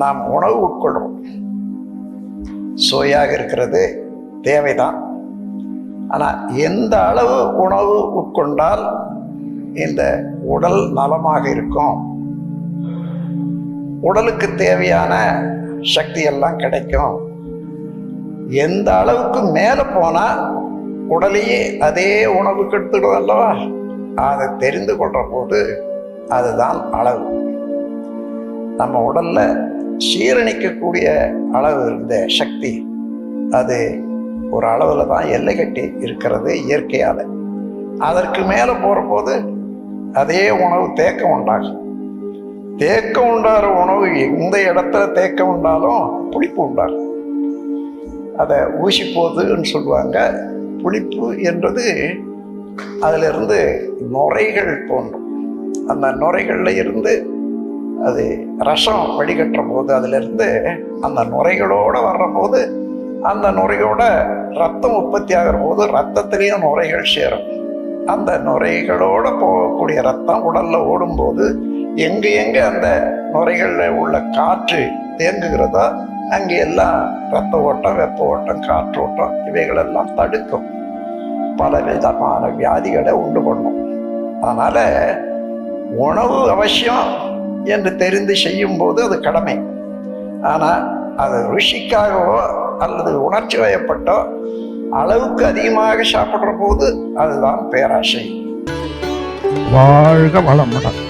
நாம் உணவு உட்கொள்கிறோம் சுவையாக இருக்கிறது தேவைதான். ஆனால் எந்த அளவு உணவு உட்கொண்டால் இந்த உடல் நலமாக இருக்கும்? உடலுக்கு தேவையான சக்தி எல்லாம் கிடைக்கும். எந்த அளவுக்கு மேலே போனால் உடலையே அதே உணவு கெடுத்துடும் அல்லவா? அதை தெரிந்து கொள்கிற போது அதுதான் அளவு. நம்ம உடல்ல சீரணிக்கக்கூடிய அளவு இருந்த சக்தி அது ஒரு அளவில் தான் எல்லை கட்டி இருக்கிறது இயற்கையால். அதற்கு மேலே போகிறபோது அதே உணவு தேக்கம் உண்டாகும். தேக்கம் உண்டாகிற உணவு எந்த இடத்துல தேக்கம் உண்டாலும் புளிப்பு உண்டாகும். அதை ஊசி போகுதுன்னு சொல்லுவாங்க. புளிப்பு என்றது அதிலிருந்து நுரைகள் தோன்றும். அந்த நுரைகளில் இருந்து அது ரசம் வடிகட்டுற போது அதிலிருந்து அந்த நுரைகளோடு வர்ற போது அந்த நுரையோட ரத்தம் உற்பத்தி ஆகிற போது ரத்தத்திலையும் நுரைகள் சேரும். அந்த நுரைகளோட போகக்கூடிய ரத்தம் உடல்ல ஓடும்போது எங்கே எங்கே அந்த நுரைகளில் உள்ள காற்று தேங்குகிறதோ அங்கே எல்லாம் ரத்த ஓட்டம் வெப்ப ஓட்டம் காற்று ஓட்டம் இவைகளெல்லாம் தடுக்கும். பல விதமான வியாதிகளை உண்டு பண்ணும். அதனால் உணவு அவசியம் என்று தெரிந்து செய்யும் போது அது கடமை. ஆனால் அது ருஷிக்காகவோ அல்லது உணர்ச்சி வயப்பட்டோ அளவுக்கு அதிகமாக சாப்பிட்ற போது அதுதான் பேராசை. வாழ்க வளமுடன்.